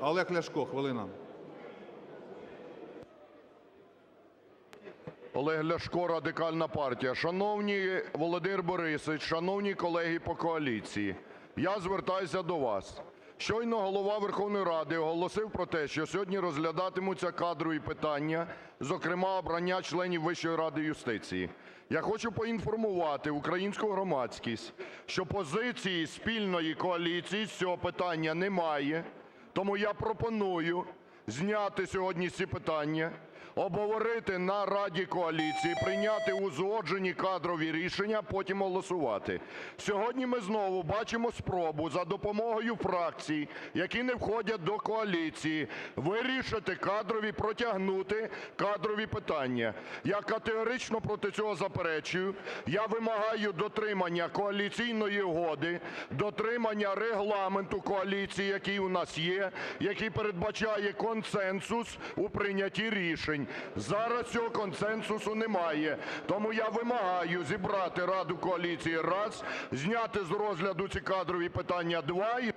Олег Ляшко, хвилина. Олег Ляшко, Радикальна партія. Шановний Володимир Борисович, шановні колеги по коаліції, я звертаюся до вас. Щойно Голова Верховної Ради оголосив про те, що сьогодні розглядатимуться кадрові питання, зокрема обрання членів Вищої ради юстиції. Я хочу поінформувати українську громадськість, що позиції спільної коаліції з цього питання немає. Тому я пропоную зняти сьогодні ці питання, обговорити на Раді коаліції, прийняти узгоджені кадрові рішення, потім голосувати. Сьогодні ми знову бачимо спробу за допомогою фракцій, які не входять до коаліції, вирішити кадрові, протягнути кадрові питання. Я категорично проти цього заперечую. Я вимагаю дотримання коаліційної угоди, дотримання Регламенту коаліції, який у нас є, який передбачає консенсус у прийнятті рішень. Зараз цього консенсусу немає. Тому я вимагаю зібрати Раду коаліції – раз, зняти з розгляду ці кадрові питання – два і